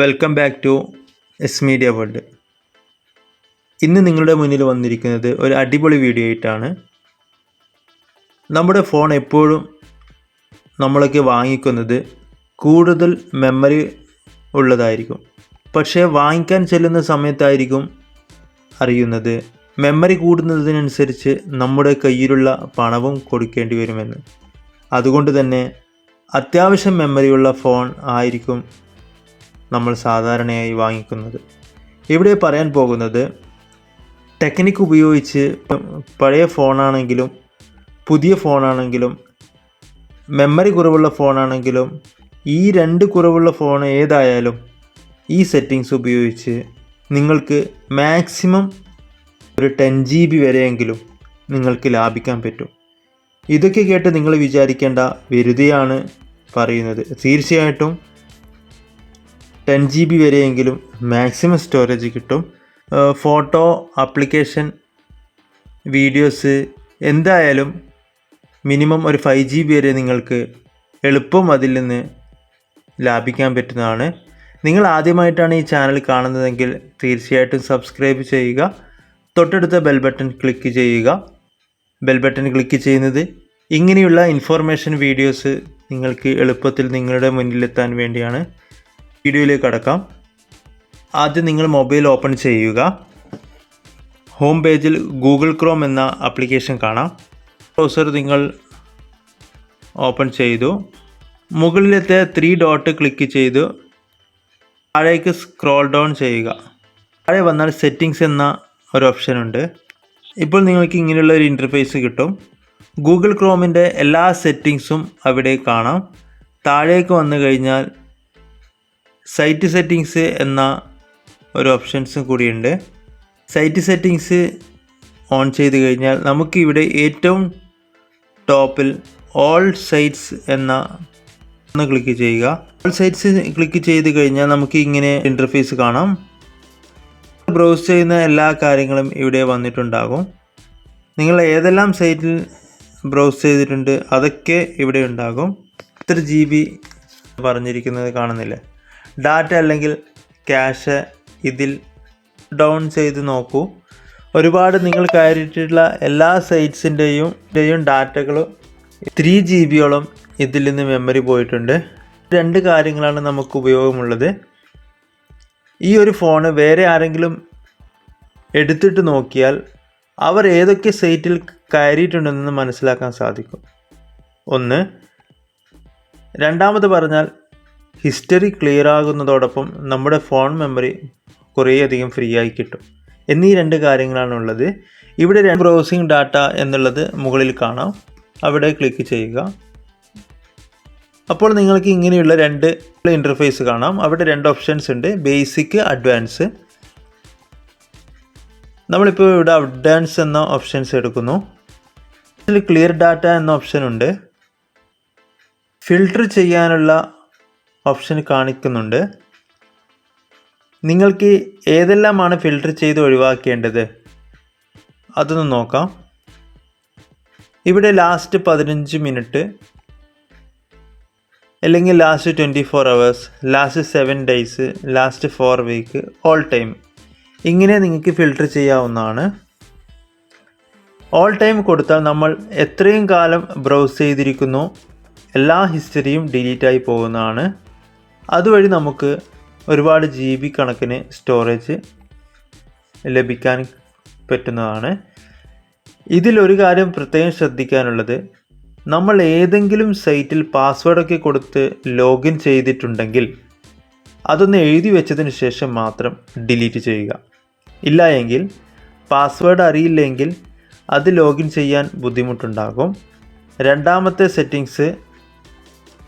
Welcome back to S media world ഇന്ന് നിങ്ങളുടെ മുന്നിൽ വന്നിരിക്കുന്നത് ഒരു അടിപൊളി വീഡിയോ ആയിട്ടാണ്. നമ്മുടെ ഫോൺ എപ്പോഴും നമ്മളൊക്കെ വാങ്ങിക്കുന്നത് കൂടുതൽ മെമ്മറി ഉള്ളതായിരിക്കും. പക്ഷേ വാങ്ങിക്കാൻ ചെല്ലുന്ന സമയത്തായിരിക്കും അറിയുന്നത്. മെമ്മറി കൂടുന്നതിനനുസരിച്ച് നമ്മുടെ കയ്യിലുള്ള പണവും കൊടുക്കേണ്ടി വരുമെന്ന്. അതുകൊണ്ട് തന്നെ അത്യാവശ്യം മെമ്മറിയുള്ള ഫോൺ ആയിരിക്കും നമ്മൾ സാധാരണയായി വാങ്ങിക്കുന്നത്. ഇവിടെ പറയാൻ പോകുന്നത് ടെക്നിക്ക് ഉപയോഗിച്ച് പഴയ ഫോണാണെങ്കിലും പുതിയ ഫോണാണെങ്കിലും മെമ്മറി കുറവുള്ള ഫോണാണെങ്കിലും ഈ രണ്ട് കുറവുള്ള ഫോൺ ഏതായാലും ഈ സെറ്റിങ്സ് ഉപയോഗിച്ച് നിങ്ങൾക്ക് മാക്സിമം ഒരു ടെൻ ജി ബി വരെയെങ്കിലും നിങ്ങൾക്ക് ലാഭിക്കാൻ പറ്റും. ഇതൊക്കെ കേട്ട് നിങ്ങൾ വിചാരിക്കേണ്ട വെറുതെയാണ് പറയുന്നത്. തീർച്ചയായിട്ടും ടെൻ ജി ബി വരെയെങ്കിലും മാക്സിമം സ്റ്റോറേജ് കിട്ടും. ഫോട്ടോ ആപ്ലിക്കേഷൻ വീഡിയോസ് എന്തായാലും മിനിമം ഒരു ഫൈവ് ജി ബി വരെ നിങ്ങൾക്ക് എളുപ്പം അതിൽ നിന്ന് ലാഭിക്കാൻ പറ്റുന്നതാണ്. നിങ്ങൾ ആദ്യമായിട്ടാണ് ഈ ചാനൽ കാണുന്നതെങ്കിൽ തീർച്ചയായിട്ടും സബ്സ്ക്രൈബ് ചെയ്യുക. തൊട്ടടുത്ത ബെൽ ബട്ടൺ ക്ലിക്ക് ചെയ്യുക. ബെൽ ബട്ടൺ ക്ലിക്ക് ചെയ്യുന്നത് ഇങ്ങനെയുള്ള ഇൻഫോർമേഷൻ വീഡിയോസ് നിങ്ങൾക്ക് എളുപ്പത്തിൽ നിങ്ങളുടെ മുന്നിലെത്താൻ വേണ്ടിയാണ്. വീഡിയോയിലേക്ക് കടക്കാം. ആദ്യം നിങ്ങൾ മൊബൈൽ ഓപ്പൺ ചെയ്യുക. ഹോം പേജിൽ ഗൂഗിൾ ക്രോം എന്ന ആപ്ലിക്കേഷൻ കാണാം. ബ്രൗസർ നിങ്ങൾ ഓപ്പൺ ചെയ്തു. മുകളിലത്തെ ത്രീ ഡോട്ട് ക്ലിക്ക് ചെയ്തു. താഴേക്ക് സ്ക്രോൾ ഡൗൺ ചെയ്യുക. താഴെ വന്നാൽ സെറ്റിങ്സ് എന്ന ഒരു ഓപ്ഷൻ ഉണ്ട്. ഇപ്പോൾ നിങ്ങൾക്ക് ഇങ്ങനെയുള്ള ഒരു ഇന്റർഫേസ് കിട്ടും. ഗൂഗിൾ ക്രോമിന്റെ എല്ലാ സെറ്റിങ്സും അവിടെ കാണാം. താഴേക്ക് വന്നു കഴിഞ്ഞാൽ സൈറ്റ് സെറ്റിങ്സ് എന്ന ഒരു ഓപ്ഷൻസും കൂടിയുണ്ട്. സൈറ്റ് സെറ്റിങ്സ് ഓൺ ചെയ്ത് കഴിഞ്ഞാൽ നമുക്ക് ഇവിടെ ഏറ്റവും ടോപ്പിൽ ഓൾ സൈറ്റ്സ് എന്ന ഒന്ന് ക്ലിക്ക് ചെയ്യുക. ഓൾ സൈറ്റ്സ് ക്ലിക്ക് ചെയ്ത് കഴിഞ്ഞാൽ നമുക്ക് ഇങ്ങനെ ഇന്റർഫേസ് കാണാം. ബ്രൗസ് ചെയ്യുന്ന എല്ലാ കാര്യങ്ങളും ഇവിടെ വന്നിട്ടുണ്ടാകും. നിങ്ങൾ ഏതെല്ലാം സൈറ്റിൽ ബ്രൗസ് ചെയ്തിട്ടുണ്ട് അതൊക്കെ ഇവിടെ ഉണ്ടാകും. എത്ര ജി ബി പറഞ്ഞിരിക്കുന്നത് കാണുന്നില്ല? ഡാറ്റ അല്ലെങ്കിൽ ക്യാഷ് ഇതിൽ ഡൗൺ ചെയ്ത് നോക്കൂ. ഒരുപാട് നിങ്ങൾ കയറിയിട്ടുള്ള എല്ലാ സൈറ്റ്സിന്റെയും ഡാറ്റകളും ത്രീ ജി ബിയോളം ഇതിൽ നിന്ന് മെമ്മറി പോയിട്ടുണ്ട്. രണ്ട് കാര്യങ്ങളാണ് നമുക്ക് ഉപയോഗമുള്ളത്. ഈ ഒരു ഫോണ് വേറെ ആരെങ്കിലും എടുത്തിട്ട് നോക്കിയാൽ അവർ ഏതൊക്കെ സൈറ്റിൽ കയറിയിട്ടുണ്ടെന്ന് മനസ്സിലാക്കാൻ സാധിക്കും. ഒന്ന് രണ്ടാമത് പറഞ്ഞാൽ ഹിസ്റ്ററി ക്ലിയർ ആകുന്നതോടൊപ്പം നമ്മുടെ ഫോൺ മെമ്മറി കുറേയധികം ഫ്രീ ആയി കിട്ടും. എന്നീ രണ്ട് കാര്യങ്ങളാണ് ഉള്ളത്. ഇവിടെ രണ്ട് ബ്രൗസിംഗ് ഡാറ്റ എന്നുള്ളത് മുകളിൽ കാണാം. അവിടെ ക്ലിക്ക് ചെയ്യുക. അപ്പോൾ നിങ്ങൾക്ക് ഇങ്ങനെയുള്ള രണ്ട് ഇന്റർഫേസ് കാണാം. അവിടെ രണ്ട് ഓപ്ഷൻസ് ഉണ്ട്. ബേസിക് അഡ്വാൻസ് നമ്മളിപ്പോൾ ഇവിടെ അഡ്വാൻസ് എന്ന ഓപ്ഷൻസ് എടുക്കുന്നു. ഇതിൽ ക്ലിയർ ഡാറ്റ എന്ന ഓപ്ഷൻ ഉണ്ട്. ഫിൽട്ടർ ചെയ്യാനുള്ള ഓപ്ഷൻ കാണിക്കുന്നുണ്ട്. നിങ്ങൾക്ക് ഏതെല്ലാമാണ് ഫിൽട്ടർ ചെയ്ത് ഒഴിവാക്കേണ്ടത്? അതൊന്ന് നോക്കാം. ഇവിടെ ലാസ്റ്റ് പതിനഞ്ച് മിനിറ്റ് അല്ലെങ്കിൽ last twenty four hours last seven days last four week all time ഇങ്ങനെ നിങ്ങൾക്ക് ഫിൽട്ടർ ചെയ്യാവുന്നതാണ്. ഓൾ ടൈം കൊടുത്താൽ നമ്മൾ എത്രയും കാലം ബ്രൗസ് ചെയ്തിരിക്കുന്നു. എല്ലാ ഹിസ്റ്ററിയും ഡിലീറ്റായി പോകുന്നതാണ്. അതുവഴി നമുക്ക് ഒരുപാട് ജി ബി കണക്കിന് സ്റ്റോറേജ് ലഭിക്കാൻ പറ്റുന്നതാണ്. ഇതിലൊരു കാര്യം പ്രത്യേകം ശ്രദ്ധിക്കാനുള്ളത് നമ്മൾ ഏതെങ്കിലും സൈറ്റിൽ പാസ്വേഡൊക്കെ കൊടുത്ത് ലോഗിൻ ചെയ്തിട്ടുണ്ടെങ്കിൽ അതൊന്ന് എഴുതി വെച്ചതിന് ശേഷം മാത്രം ഡിലീറ്റ് ചെയ്യുക. ഇല്ല എങ്കിൽ പാസ്വേഡ് അറിയില്ലെങ്കിൽ അത് ലോഗിൻ ചെയ്യാൻ ബുദ്ധിമുട്ടുണ്ടാകും. രണ്ടാമത്തെ സെറ്റിങ്സ്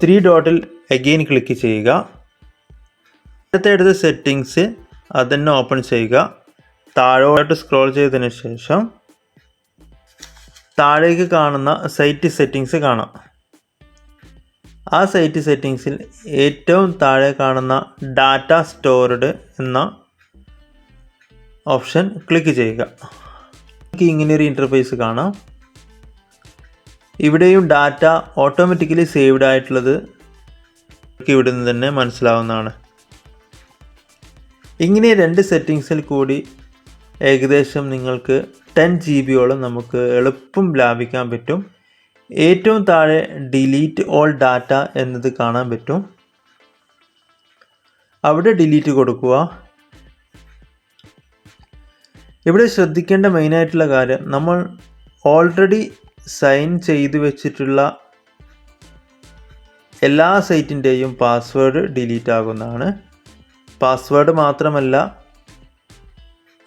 ത്രീ ഡോട്ടിൽ അഗെയിൻ ക്ലിക്ക് ചെയ്യുക. അടുത്ത സെറ്റിങ്സ് അത് തന്നെ ഓപ്പൺ ചെയ്യുക. താഴോട്ട് സ്ക്രോൾ ചെയ്തതിന് ശേഷം താഴേക്ക് കാണുന്ന സൈറ്റ് സെറ്റിങ്സ് കാണാം. ആ സൈറ്റ് സെറ്റിങ്സിൽ ഏറ്റവും താഴെ കാണുന്ന ഡാറ്റ സ്റ്റോർഡ് എന്ന ഓപ്ഷൻ ക്ലിക്ക് ചെയ്യുക. ഇങ്ങനെ ഒരു ഇന്റർഫേസ് കാണാം. ഇവിടെയും ഡാറ്റ ഓട്ടോമാറ്റിക്കലി സേവ്ഡ് ആയിട്ടുള്ളത് ഇവിടെ നിന്ന് തന്നെ മനസ്സിലാവുന്നതാണ്. ഇങ്ങനെ രണ്ട് സെറ്റിങ്സിൽ കൂടി ഏകദേശം നിങ്ങൾക്ക് ടെൻ ജി ബിയോളം നമുക്ക് എളുപ്പം ലാഭിക്കാൻ പറ്റും. ഏറ്റവും താഴെ ഡിലീറ്റ് ഓൾ ഡാറ്റ എന്നത് കാണാൻ പറ്റും. അവിടെ ഡിലീറ്റ് കൊടുക്കുക. ഇവിടെ ശ്രദ്ധിക്കേണ്ട മെയിനായിട്ടുള്ള കാര്യം നമ്മൾ ഓൾറെഡി സൈൻ ചെയ്തു വെച്ചിട്ടുള്ള എല്ലാ സൈറ്റിന്റെയും പാസ്വേഡ് ഡിലീറ്റ് ആകുന്നതാണ്. പാസ്വേഡ് മാത്രമല്ല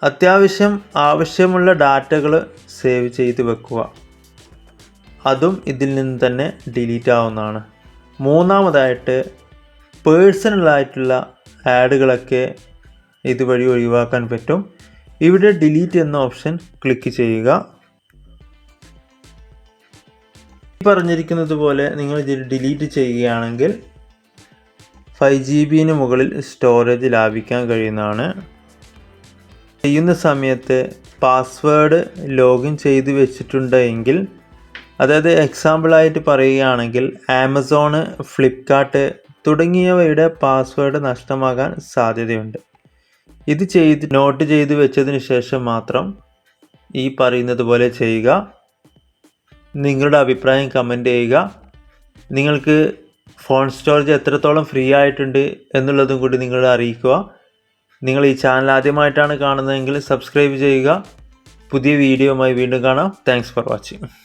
അത്യാവശ്യം ആവശ്യമുള്ള ഡാറ്റകൾ സേവ് ചെയ്ത് വെക്കുക. അതും ഇതിൽ നിന്ന് തന്നെ ഡിലീറ്റ് ആവുന്നതാണ്. മൂന്നാമതായിട്ട് പേഴ്സണലായിട്ടുള്ള ആഡുകളൊക്കെ ഇതുവഴി ഒഴിവാക്കാൻ പറ്റും. ഇവിടെ ഡിലീറ്റ് എന്ന ഓപ്ഷൻ ക്ലിക്ക് ചെയ്യുക. പറഞ്ഞിരിക്കുന്നത് പോലെ നിങ്ങൾ ഇതിൽ ഡിലീറ്റ് ചെയ്യുകയാണെങ്കിൽ ഫൈവ് ജി ബിന് മുകളിൽ സ്റ്റോറേജ് ലാഭിക്കാൻ കഴിയുന്നതാണ്. ചെയ്യുന്ന സമയത്ത് പാസ്വേഡ് ലോഗിൻ ചെയ്ത് വെച്ചിട്ടുണ്ടെങ്കിൽ അതായത് എക്സാമ്പിളായിട്ട് പറയുകയാണെങ്കിൽ ആമസോണ് ഫ്ലിപ്കാർട്ട് തുടങ്ങിയവയുടെ പാസ്വേഡ് നഷ്ടമാകാൻ സാധ്യതയുണ്ട്. ഇത് ചെയ്ത് നോട്ട് ചെയ്ത് വെച്ചതിന് ശേഷം മാത്രം ഈ പറയുന്നത് പോലെ ചെയ്യുക. നിങ്ങളുടെ അഭിപ്രായം കമന്റ് ചെയ്യുക. നിങ്ങൾക്ക് ഫോൺ സ്റ്റോറേജ് എത്രത്തോളം ഫ്രീ ആയിട്ടുണ്ട് എന്നുള്ളതും കൂടി നിങ്ങൾ അറിയിക്കുക. നിങ്ങൾ ഈ ചാനൽ ആദ്യമായിട്ടാണ് കാണുന്നതെങ്കിൽ സബ്സ്ക്രൈബ് ചെയ്യുക. പുതിയ വീഡിയോയുമായി വീണ്ടും കാണാം. Thanks for watching